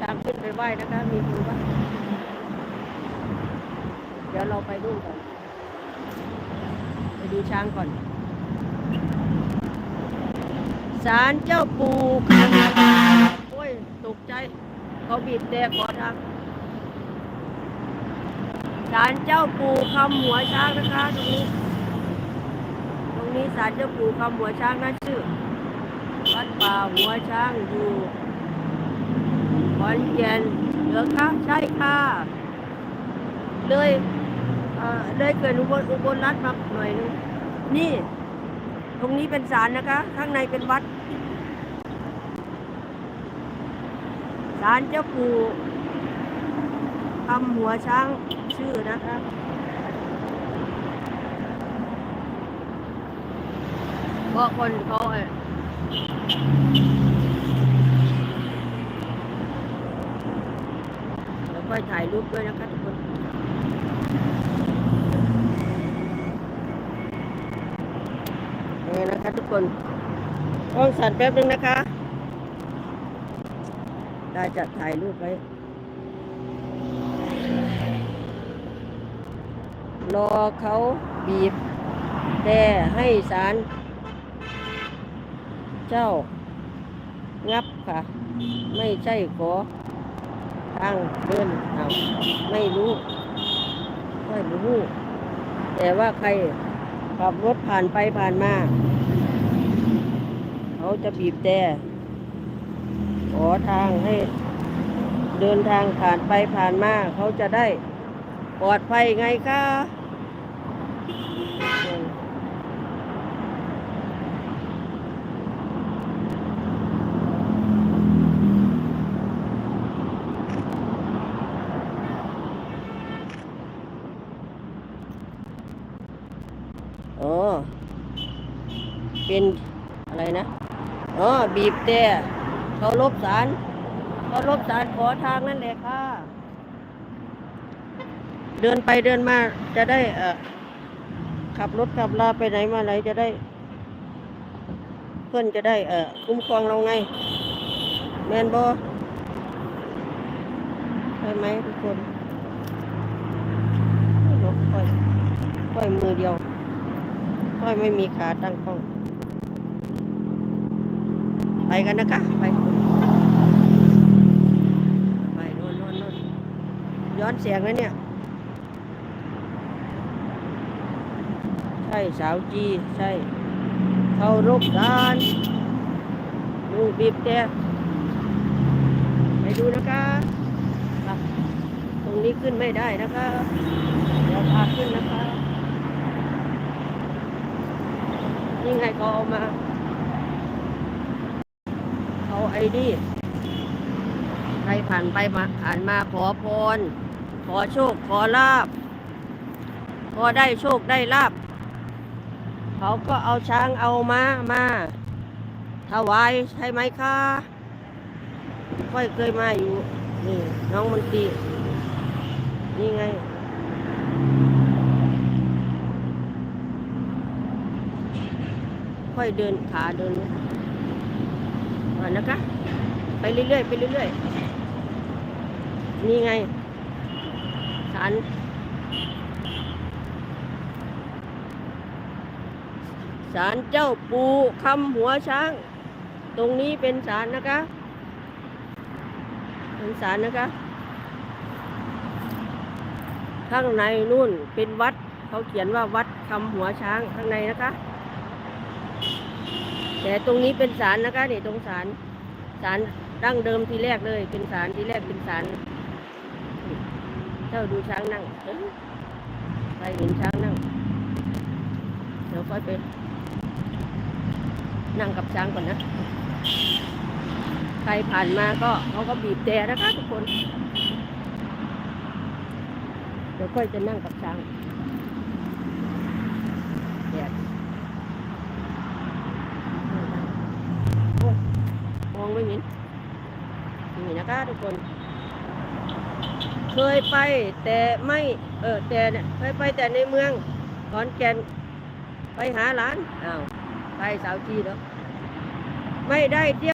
ช้างขึ้นไปไหว้นะคะ มีคนว่าเดี๋ยวเราไปดูก่อน ไปดูช้างก่อนศาลเจ้าปู่คำโอ้ย ตกใจ เขาบีบแต่ขอทางศาลเจ้าปู่คำหัวช้างนะคะ ตรงนี้ ตรงนี้ศาลเจ้าปู่คำหัวช้างนะชื่อ วัดป่าหัวช้างอยู่ ขอนแก่นเหรอคะใช่ค่ะ เลยเอ่อเลยเกิดอุบลอุบลรัฐมาหน่อยนึงนี่ ตรงนี้เป็นศาลนะคะ ข้างในเป็นวัดศาลเจ้าปู่คำหัวช้างชื่อนะคะก็คนเขา เอ่อแล้วก็ถ่ายรูปด้วยนะคะทุกคนนี่นะคะทุกคนกล้องสั่นแป๊บนึงนะคะได้จะถ่ายรูปไว้รอเขาบีบแต่ให้สาร เจ้า งับค่ะ ไม่ใช่ขอางเดินเอาไม่รู้ไม่รู้ แต่ว่าใครขับรถผ่านไปผ่านมา เขาจะบีบแต่ขอทางให้เดินทางผ่านไปผ่านมา เขาจะได้ปลอดภัยไงคะอืมอ๋อ เป็นอะไรนะอ๋อบีบแต่เขาลบสารเขาลบสารขอทางนั่นแหละค่ะ เดินไปเดินมาจะได้เอ่อขับรถขับลาไปไหนมาไหนจะได้ เพื่อนจะได้เอ่อคุ้มครองเราไง แมนบอใช่ไหมทุกคนยกค่อยค่อยมือเดียวค่อยไม่มีขาตั้งกล้อง ไปกันนะคะไปไปโน่นโน่นโน่นย้อนเสียงแล้วเนี่ยใช่สาวจีใช่เขารบกันดูบีบแต่ไปดูนะคะตรงนี้ขึ้นไม่ได้นะคะเดี๋ยวพาขึ้นนะคะ นี่ไงเขาเอามา เขาไอ้ นี่ ใครผ่านไปมาอ่านมาขอพร ขอโชค ขอลาบ พอได้โชคได้ลาบ เขาก็เอาช้างเอามามา ถวายใช่ไหมคะค่อยเคยมาอยู่ นี่ น้องมันตีนี่ไงค่อยเดินขาเดินมา นะคะ ไปเรื่อยๆไปเรื่อยๆนี่ไงศาลศาลเจ้าปูคำหัวช้าง ตรงนี้เป็นศาลนะคะ เป็นศาลนะคะ ข้างในนู่นเป็นวัด เขาเขียนว่าวัดคำหัวช้างข้างในนะคะ แต่ตรงนี้เป็นศาลนะคะนี่ตรงศาลศาลดั้งเดิมทีแรกเลย เป็นศาลทีแรกเป็นศาลเจ้าดูช้างนั่งเอ้ยใครเห็นช้างนั่ง เดี๋ยวค่อยไปนั่งกับช้างก่อนนะ ใครผ่านมาก็เขาก็บีบแต่นะคะทุกคน เดี๋ยวค่อยจะนั่งกับช้างแดด มองไม่เห็น นี่นะคะทุกคน เคยไปแต่ไม่เออแต่เนี่ยเคยไปแต่ในเมืองขอนแก่นไปหาหลานอ้าวไปสาวจีเนาะไม่ได้เที่ยว